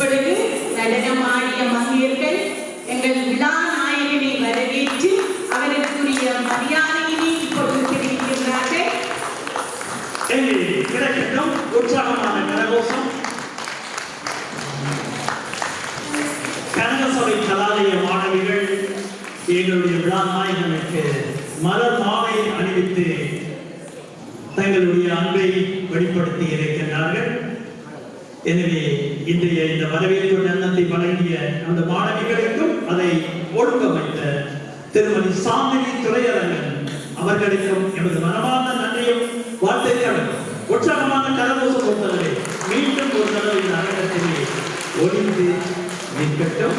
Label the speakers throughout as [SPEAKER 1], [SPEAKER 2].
[SPEAKER 1] இப்பொழுது நடனமாடிய மகளிர்கள் எங்கள் விழா நாயகனை வரவேற்று
[SPEAKER 2] வரவேற்பு எண்ணத்தை வழங்கிய அந்த மாணவிகளுக்கும் அதை ஒழுங்க வைத்த திருமதி சாந்தினி துறையரங்கன் அவர்களுக்கும் எமது மனமார்ந்த நன்றியும் வாழ்த்துக்களும் உற்சாகமான கரகோசம் பொறுத்தவரை மீண்டும் ஒரு தடவை இந்த அரங்கத்திலே ஒளிந்து நிற்கட்டும்.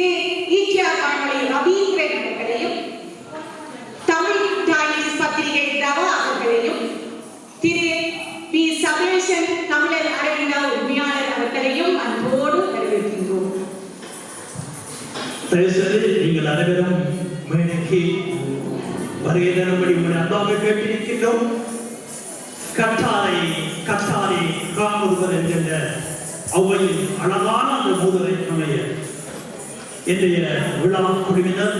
[SPEAKER 1] திரு ஈட்டியார் வானொலி ரவீந்திரன் அவர்களையும் தமிழ் டைம்ஸ் பத்திரிகை தவா அவர்களையும் திரு பி சபேஷன் தமிழர் அரவிந்தா உரிமையாளர் அவர்களையும் அன்போடு வரவேற்கின்றோம்
[SPEAKER 2] தயவுசெய்து நீங்கள் அனைவரும் மேடைக்கு வருகை தரும்படி உங்களை அன்பாக கேட்டிருக்கின்றோம் கட்டாரை கட்டாரை காமுதுவர் என்கின்ற அவ்வையின் அழகான அந்த மூதரை அமைய இன்றைய விழா குழுவினர்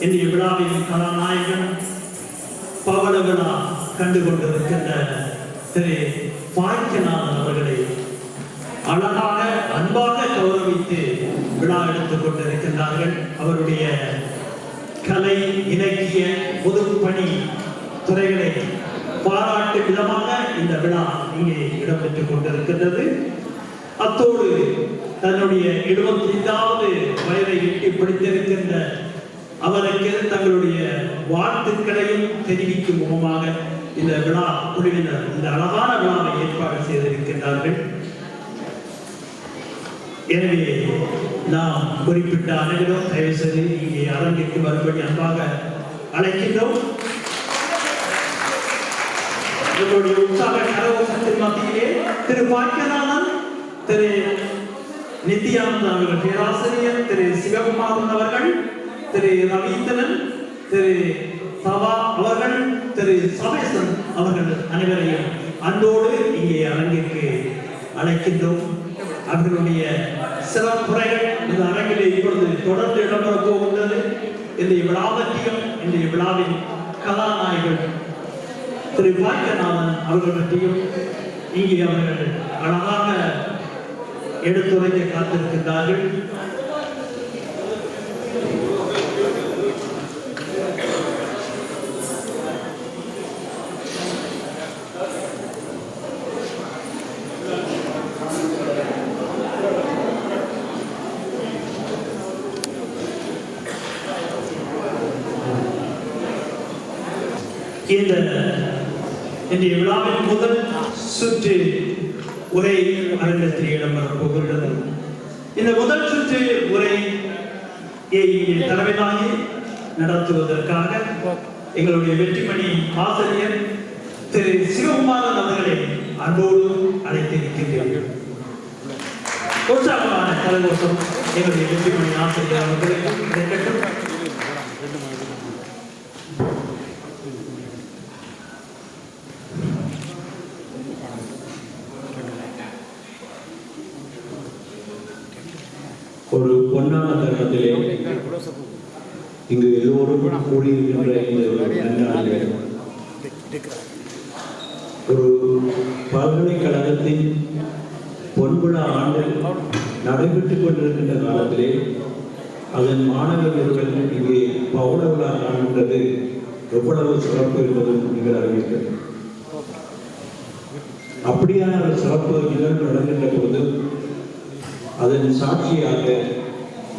[SPEAKER 2] இன்றைய விழாவின் கதாநாயகன் பவள விழா கண்டு திரு பாய்க்கநாதன் அவர்களை அழகாக அன்பாக கௌரவித்து விழா எடுத்துக் கொண்டிருக்கின்றார்கள். அவருடைய கலை இலக்கிய பொதுப்பணி துறைகளை பாராட்டு விதமாக இந்த விழா இங்கே இடம்பெற்றுக் கொண்டிருக்கின்றது. அத்தோடு தன்னுடைய எழுபத்தி ஐந்தாவது வயதை எட்டி பிடித்திருக்கின்ற அவருக்கு தங்களுடைய வாழ்த்துக்களையும் தெரிவிக்கும் முகமாக இந்த விழா குழுவினர் இந்த அழகான விழாவை ஏற்பாடு செய்திருக்கின்றார்கள். எனவே நாம் குறிப்பிட்ட அனைவரும் தயவு செய்து இங்கே அரங்கிற்கு வரும்படி அன்பாக அழைக்கின்றோம். எங்களுடைய உற்சாக கரகோஷத்தின் மத்தியிலே திரு பாக்கியநாதன் திரு நித்யானந்தன் அவர்கள் பேராசிரியர் திரு சிவகுமாரன் அவர்கள் திரு ரவீந்திரன் திரு சவா அவர்கள் திரு சமேசன் அவர்கள் அனைவரையும் அன்போடு இங்கே அரங்கிற்கு அழைக்கின்றோம். அவர்களுடைய சிறப்புரைகள் இந்த அரங்கிலே இப்பொழுது தொடர்ந்து இடம்பெற போகின்றது. இந்த விழா பற்றியும் விழாவின் கதாநாயகன் திரு பாக்கியநாதன் அவர்கள் பற்றியும் இங்கே அவர்கள் அழகாக எடுத்துரைக்க காத்திருக்கின்றார்கள். இந்த இன்றைய விழாவின் முதல் சுற்று உரை அரங்கத்தில் இடம்பெறப் போகின்றது இந்த முதல் சுற்று உரை தலைமை நடத்துவதற்காக எங்களுடைய வெற்றிமணி ஆசிரியர் திரு சிவகுமாரன் அவர்களை அன்போடு அழைத்திருக்கின்றீர்கள் உற்சாகமான கலகோஷம் எங்களுடைய வெற்றிமணி ஆசிரியர் அவர்களுக்கு கிடைக்கட்டும்
[SPEAKER 3] ஒரு பொன்னான தருணத்திலே இங்கு எல்லோரும் கூடியிருக்கின்ற ஒரு ஒரு பல்கலைக்கழகத்தின் பொன்விழா ஆண்டு நடைபெற்றுக் கொண்டிருக்கின்ற காலத்திலே அதன் மாணவர்கள் இங்கே பௌட விழா காண்கின்றது எவ்வளவு சிறப்பு என்பதும் நீங்கள் அறிவித்தது அப்படியான ஒரு சிறப்பு நிகழ்வு நடக்கின்ற பொழுது அதன் சாட்சியாக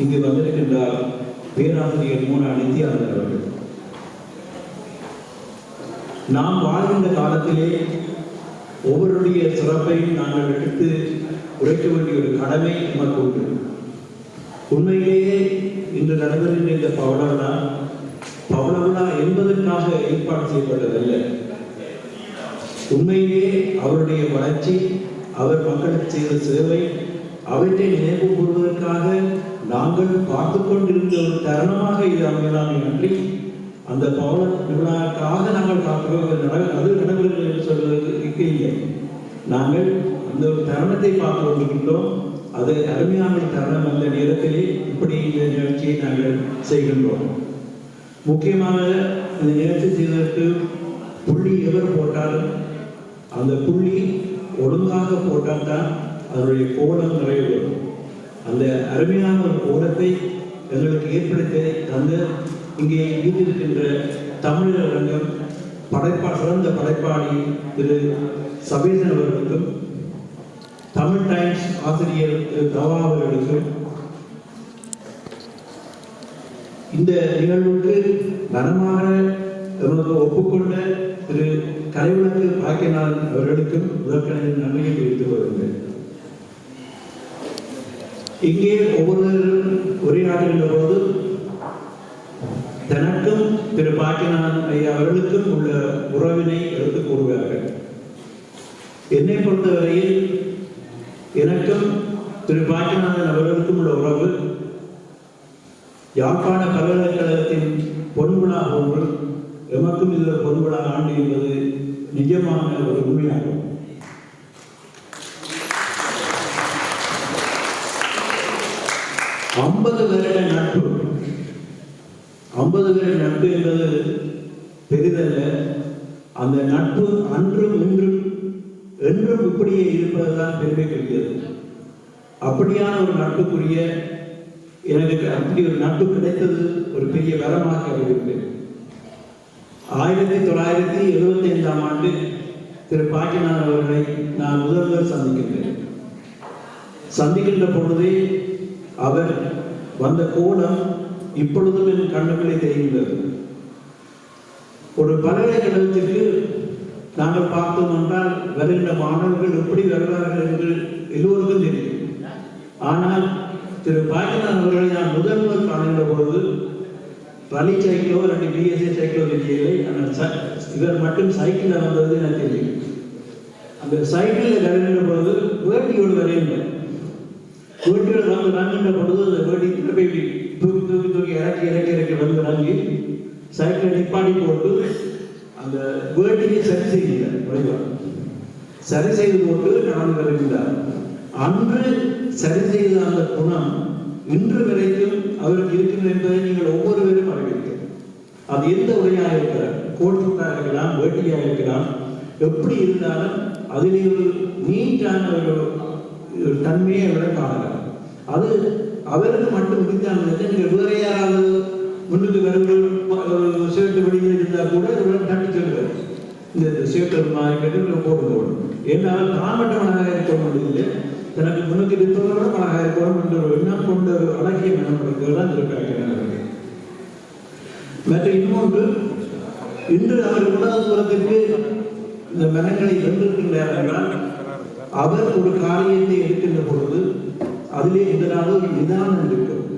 [SPEAKER 3] இங்கு வந்திருக்கின்றார் பேராசிரியர் மூனா நித்யானந்தர் அவர்கள். நாம் வாழ்கின்ற காலத்திலே ஒவ்வொருடைய சிறப்பையும் நாங்கள் எடுத்து உழைக்க வேண்டிய ஒரு கடமை நமக்கு உண்டு. உண்மையிலேயே இன்று நடைபெறுகின்ற இந்த பவள விழா என்பதற்காக ஏற்பாடு செய்யப்பட்டதல்ல. உண்மையிலேயே அவருடைய வளர்ச்சி அவர் மக்களுக்கு செய்த சேவை அவற்றை நினைவு கூறுவதற்காக நாங்கள் பார்த்து கொண்டிருந்த ஒரு தருணமாக இது அமையலாமே அன்றி அந்த பவன விழாக்காக நாங்கள் பார்க்கிறோம் அது நட- அது என்று சொல்வதற்கு இல்லை. நாங்கள் அந்த ஒரு தருணத்தை பார்த்து கொண்டிருக்கின்றோம். அது அருமையான தருணம் அந்த நேரத்திலே. இப்படி இந்த நிகழ்ச்சியை நாங்கள் செய்கின்றோம். முக்கியமாக இந்த நிகழ்ச்சி செய்வதற்கு புள்ளி எவர் போட்டாலும் அந்த புள்ளி ஒழுங்காக போட்டால் தான் அதனுடைய கோலம் நிறைவேறும். அந்த அருமையான ஒரு கோலத்தை எங்களுக்கு ஏற்படுத்தி தந்து இங்கே இருந்திருக்கின்ற தமிழர் அரங்கம் படைப்பா சிறந்த படைப்பாளி திரு சபீசன் அவர்களுக்கும் தமிழ் டைம்ஸ் ஆசிரியர் திரு தவா அவர்களுக்கும் இந்த நிகழ்வுக்கு மனமாக எமக்கு ஒப்புக்கொண்ட திரு கலைவிளக்கு பாக்கியநாதன் அவர்களுக்கும் முதற்கனை நன்மையை தெரிவித்துக் கொள்கிறேன் இங்கே ஒவ்வொருவரும் உரையாடுகின்ற போது தனக்கும் திரு பாட்டினான் ஐயா அவர்களுக்கும் உள்ள உறவினை எடுத்து கூறுவார்கள் என்னை பொறுத்தவரையில் எனக்கும் திரு பாக்கியநாதன் அவர்களுக்கும் உள்ள உறவு யாழ்ப்பாண பல்கலைக்கழகத்தின் பொன்விழா ஒன்று எமக்கும் இதில் பொன்விழா ஆண்டு என்பது நிஜமான ஒரு உண்மையாகும் ஐம்பது வருட நட்பு ஐம்பது பேர் நட்பு என்பது பெரிதல்ல. அந்த நட்பு அன்றும் இன்றும் என்றும் இப்படியே இருப்பதுதான் கிடைக்கிறது அப்படியான ஒரு நட்புக்குரிய எனக்கு அப்படி ஒரு நட்பு கிடைத்தது ஒரு பெரிய வரமாக இருக்கு ஆயிரத்தி தொள்ளாயிரத்தி எழுபத்தி ஐந்தாம் ஆண்டு திரு பாக்கியநாதன் அவர்களை நான் முதல்வர் சந்திக்கின்றேன். சந்திக்கின்ற பொழுதே அவர் வந்த கோலம் இப்பொழுதும் என் கண்ணுகளை தெரிகின்றது. ஒரு பல்கலைக்கழகத்திற்கு நாங்கள் பார்த்தோம் என்றால் வருகின்ற மாணவர்கள் எப்படி வருவார்கள் என்று எல்லோருக்கும் தெரியும். ஆனால் திரு பாக்கியநாதன் அவர்களை நான் முதல்வர் காணுகின்ற பொழுது ரலி சைக்கிளோ ரெண்டு பிஎஸ்சி சைக்கிளோ தெரியவில்லை. ஆனால் இவர் மட்டும் சைக்கிளில் வந்தது எனக்கு தெரியும். அந்த சைக்கிளில் வருகின்ற பொழுது வேட்டியோடு வரையில்லை வேட்டியோடு வந்து வருகின்ற பொழுது அந்த வேட்டி திருப்பி இறக்கி இறக்கி இறக்கி வந்து நம்பி சைக்கிளை நிப்பாட்டி போட்டு அந்த வேட்டியை சரி செய்யல வடிவா சரி செய்து போட்டு நடந்து வருகின்றார் அன்று சரி செய்த அந்த குணம் இன்று வரைக்கும் அவருக்கு இருக்கிறது என்பதை நீங்கள் ஒவ்வொருவரும் அறிவிக்கும் அது எந்த உரையாக இருக்கிறார் கோட்டுக்காக இருக்கலாம் வேட்டியாக இருக்கலாம் எப்படி இருந்தாலும் அதிலே ஒரு நீட்டான ஒரு தன்மையை விட காணலாம். அது அவருக்கு மட்டும் முடித்தாங்க நீங்கள் வேற யாராவது முன்னுக்கு வருகிற சேட்டு ஷர்ட் இருந்தால் கூட இவர் தட்டி சொல்லுவார். இந்த சேட்டு மாதிரி போட்டு போடும் ஏன்னால் தான் மட்டும் மனதாக இருக்க முடியல. தனக்கு முன்னுக்கு இருப்பவர்களும் மனதாக இருக்கணும் என்ற ஒரு எண்ணம் கொண்ட ஒரு அழகிய மனப்படுத்துவது தான் இருக்காங்க மற்ற இன்னொன்று இன்று அவர் உலக இந்த மனங்களை வென்றிருக்கின்றார் என்றால் அவர் ஒரு காரியத்தை எடுக்கின்ற பொழுது அதிலே இதனால் ஒரு நிதானம் இருக்கிறது.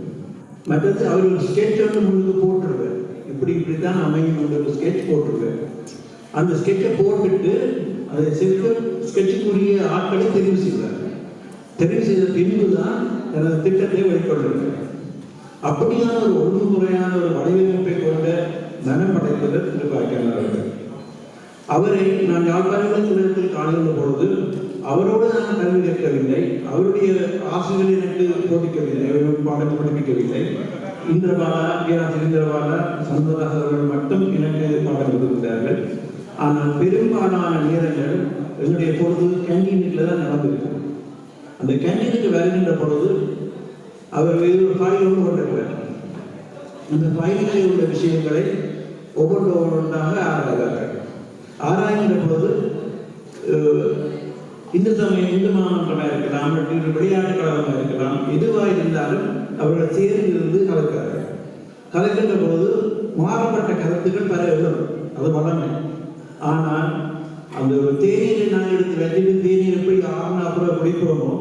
[SPEAKER 3] மற்றது அவர் ஒரு ஸ்கெட்ச் வந்து முழுக்க போட்டுருவார். இப்படி இப்படித்தான் அமையும் என்ற ஒரு ஸ்கெட்ச் போட்டுருவார். அந்த ஸ்கெட்சை போட்டுட்டு அதை செல்ஃபு ஸ்கெட்சுக்குரிய ஆட்களை தெரிவு செய்வார். தெரிவு செய்த பின்பு தான் தனது திட்டத்தை வெளிக்கொண்டிருக்கிறார் அப்படியான ஒரு ஒழுங்குமுறையான ஒரு வடிவமைப்பை கொண்ட மனம் படைத்தவர் திருப்பாக்கியனார் அவர்கள். அவரை நான் யாழ்ப்பாணத்தில் காணுகின்ற பொழுது அவரோடு நான் கல்வி கற்கவில்லை அவருடைய ஆசிரியர்கள் எனக்கு போதிக்கவில்லை அவர்கள் பாடத்தை படிப்பிக்கவில்லை. இந்திரபாலா பேராசிரியர் இந்திரபாலா சந்தோதாஸ் அவர்கள் மட்டும் எனக்கு பாடம் கொடுத்திருக்கிறார்கள் ஆனால் பெரும்பாலான நேரங்கள் என்னுடைய பொழுது கேண்டீனில் தான் நடந்திருக்கு. அந்த கேண்டீனுக்கு வருகின்ற பொழுது அவர் வேறு ஒரு ஃபைலோடு கொண்டிருக்கிறார். அந்த ஃபைலில் உள்ள விஷயங்களை ஒவ்வொன்று ஒவ்வொன்றாக ஆராய்கிறார்கள் ஆராய்கின்ற பொழுது இந்து சமயம் இந்து மாமன்றமாக இருக்கலாம் அல்லது விளையாட்டு கழகமாக இருக்கலாம் எதுவாக இருந்தாலும் அவர்கள் சேர்ந்து இருந்து கலக்கிறார்கள். கலக்கின்ற போது மாறுபட்ட கருத்துக்கள் பல எழும் அது வளமை. ஆனால் அந்த ஒரு தேநீரை நான் எடுத்து வச்சுட்டு தேநீர் எப்படி ஆறுனா அப்புறம் குடிக்கிறோமோ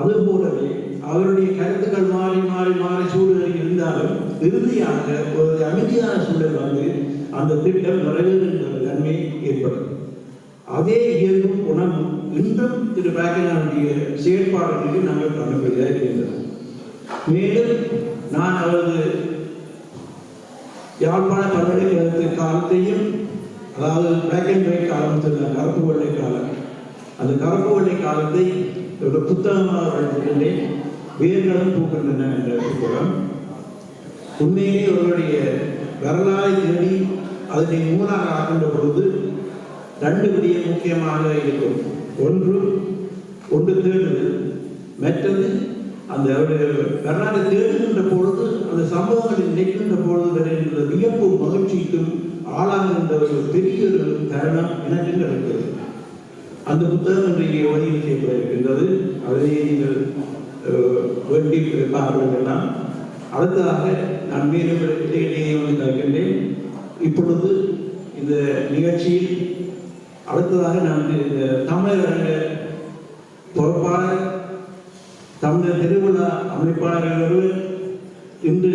[SPEAKER 3] அது போலவே அவருடைய கருத்துக்கள் மாறி மாறி மாறி மாறி சூழல் இருந்தாலும் இறுதியாக ஒரு அமைதியான சூழல் வந்து அந்த திட்டம் நிறைவேறுகின்ற தன்மை ஏற்படும். அதே இயல்பும் குணமும் இன்றும் திரு பேக்கனுடைய செயற்பாடுகளுக்கு நாங்கள் கண்டுபிடியாக இருக்கின்றோம் மேலும் நான் அவரது யாழ்ப்பாண பல்கலைக்கழகத்து காலத்தையும் அதாவது பிளாக் அண்ட் ஒயிட் காலம் கருப்பு வெள்ளை காலம் அந்த கருப்பு வெள்ளை காலத்தை ஒரு புத்தகமாக படித்திருக்கின்றேன் வேர்களும் பூக்கின்றன என்ற புத்தகம். உண்மையிலே அவருடைய வரலாறு தேடி அதனை மூலாக ஆக்கின்ற பொழுது ரெண்டு விடயம் முக்கியமாக இருக்கும். ஒன்று ஒன்று தேடுது. மற்றது அந்த அவருடைய வரலாறு தேடுகின்ற பொழுது அந்த சம்பவங்களை நிற்கின்ற பொழுது வருகின்ற வியப்பும் மகிழ்ச்சிக்கும் ஆளாகின்ற ஒரு பெரிய ஒரு தருணம் எனக்கு கிடைக்கிறது. அந்த புத்தகம் இன்றைக்கு வெளியில் செய்யப்பட அதை நீங்கள் வேண்டி பார்க்கலாம் அடுத்ததாக நான் மேலும் இடையிலேயே வந்து கேட்கின்றேன் இப்பொழுது இந்த நிகழ்ச்சியில் அடுத்ததாக நான் இந்த தமிழர் பொறுப்பாளர் தமிழர் திருவிழா அமைப்பாளர் இன்று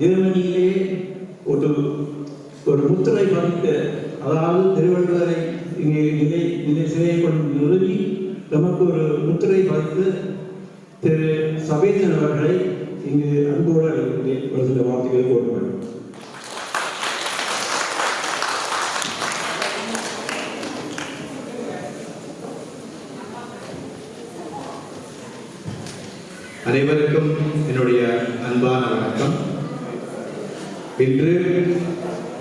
[SPEAKER 3] ஜெர்மனியிலே ஒரு ஒரு முத்திரை பதித்த அதாவது திருவள்ளுவரை இங்கே நிலை நிலை சிலையை கொண்டு நிறுவி நமக்கு ஒரு முத்திரை பதித்து திரு சபேசன் அவர்களை இங்கு அன்போடு ஒரு சில வார்த்தைகளை போட்டு
[SPEAKER 4] அனைவருக்கும் என்னுடைய அன்பான வணக்கம். இன்று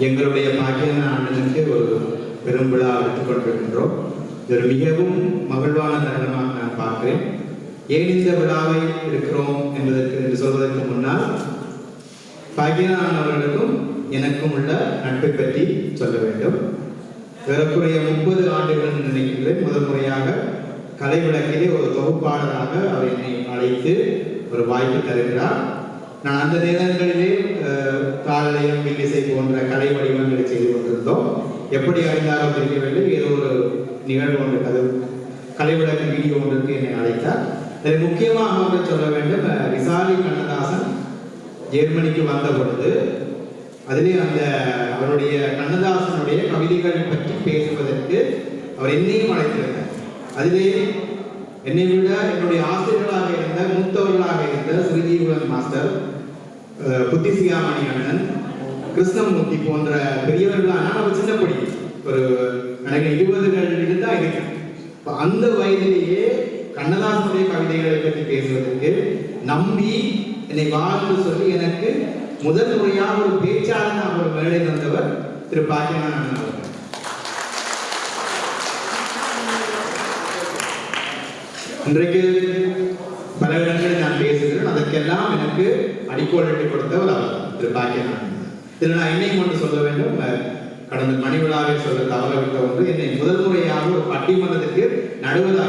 [SPEAKER 4] எங்களுடைய பாக்கியான ஆண்டனுக்கு ஒரு பெரும் விழா எடுத்துக் கொண்டிருக்கின்றோம். இது மிகவும் மகிழ்வான தருணமாக நான் பார்க்கிறேன். ஏன் இந்த விழாவை இருக்கிறோம் என்பதற்கு என்று சொல்வதற்கு முன்னால் பாக்கியனான் அவர்களுக்கும் எனக்கும் உள்ள நட்பை பற்றி சொல்ல வேண்டும். ஏறக்குறைய முப்பது ஆண்டுகள் நினைக்கின்றேன். முதல் முறையாக கலை விளக்கிலே ஒரு தொகுப்பாளராக அவர் என்னை அழைத்து ஒரு வாய்ப்பு தருகிறார். நான் அந்த நேரங்களிலே காலையும் காலையம் போன்ற கலை வடிவங்களை செய்து கொண்டிருந்தோம். எப்படி அறிந்தாலும் தெரியவில்லை. வேண்டும் ஏதோ ஒரு நிகழ்வு ஒன்று கதவு கலை விளக்கு வீடியோ ஒன்றுக்கு என்னை அழைத்தார். இதில் முக்கியமாக ஒன்று சொல்ல வேண்டும். விசாலி கண்ணதாசன் ஜெர்மனிக்கு வந்த பொழுது அதிலே அந்த அவருடைய கண்ணதாசனுடைய கவிதைகளை பற்றி பேசுவதற்கு அவர் என்னையும் அழைத்திருந்தார். அதிலே என்னை விட என்னுடைய ஆசிரியர்களாக இருந்த மூத்தவர்களாக இருந்த ஸ்ரீஜீவன் மாஸ்டர் புத்திசியாமணி அண்ணன் கிருஷ்ணமூர்த்தி போன்ற பெரியவர்களான சின்ன படி ஒரு எனக்கு இருபதுகள் தான் இருக்கு அந்த வயதிலேயே கண்ணதாசனுடைய கவிதைகளை பற்றி பேசுவதற்கு நம்பி என்னை வாழ்ந்து சொல்லி எனக்கு முதல் முறையாக ஒரு பேச்சாளர் ஒரு மேடை தந்தவர் திரு பாக்கியநாதன் அண்ணன் இன்றைக்கு பல இடங்களில் நான் பேசுகிறேன். அதற்கெல்லாம் எனக்கு அடிக்கோலிட்டு கொடுத்த ஒரு திரு பாக்கியநாதன். இதில் நான் என்னையும் கொண்டு சொல்ல வேண்டும். கடந்த மணி விழாவில் சொல்ல தவறவிட்ட ஒன்று என்னை முதல் முறையாக ஒரு பட்டிமன்றத்துக்கு நடுவதாக